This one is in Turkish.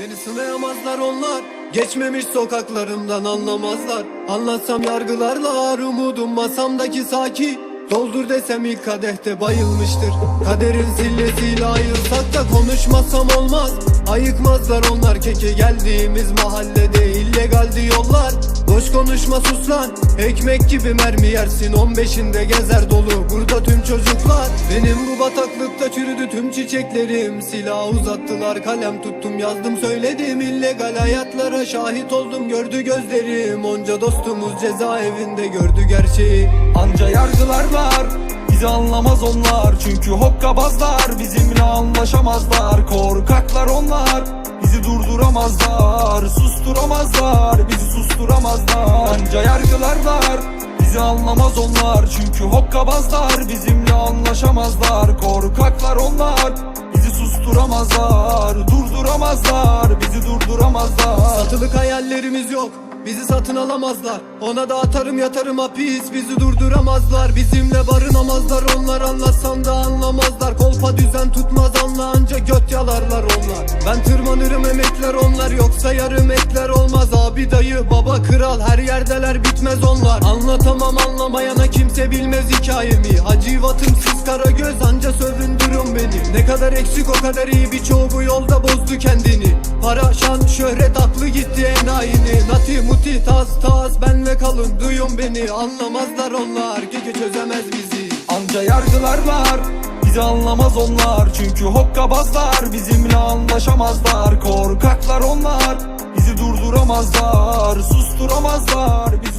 Beni sınayamazlar onlar. Geçmemiş sokaklarımdan anlamazlar. Anlatsam yargılarlar umudum masamdaki saki. Doldur desem ilk kadehte bayılmıştır. Kaderin sillesiyle ayırsak da konuşmasam olmaz. Ayıkmazlar onlar keke geldiğimiz mahallede. İllegaldi yollar Boş konuşma sus lan. Ekmek gibi mermi yersin. 15'inde gezer dolu. Burada tüm çocuklar. Benim bu bataklıkta tüm çiçeklerim Silah uzattılar kalem tuttum yazdım söyledim illegal hayatlara şahit oldum gördü gözlerim Onca dostumuz cezaevinde gördü gerçeği. Anca yargılarlar Bizi anlamaz onlar Çünkü hokkabazlar Bizimle anlaşamazlar Korkaklar onlar Bizi durduramazlar Susturamazlar Bizi susturamazlar Bizi anlamaz onlar. Çünkü hokkabazlar Bizimle anlaşamazlar. Korkaklar onlar Bizi susturamazlar. Durduramazlar Bizi durduramazlar. Satılık hayallerimiz yok Bizi satın alamazlar. Ona da atarım yatarım hapis Bizi durduramazlar. Bizimle barınamazlar Onlar anlatsan da anlamazlar. Kolpa düzen tutmaz anla anca göt yalarlar onlar. Ben tırmanırım emekler onlar Yoksa yarım ekler olmaz. Abi dayı baba kral her yerdeler bitmez onlar. Anlatamam anlamayana kimse bilmez hikayemi. Hacivatım siz kara göz anca sövündürün beni. Ne kadar eksik o kadar iyi birçoğu bu yolda bozdu kendini. Para şan şöhret aklı gitti enayini. Nati muti tas tas benle kalın duyun beni. Anlamazlar onlar keke çözemez bizi. Anca yargılarlar Bizi anlamaz onlar. Çünkü hokkabazlar Bizimle anlaşamazlar. Korkaklar onlar Bizi durduramazlar Susturamazlar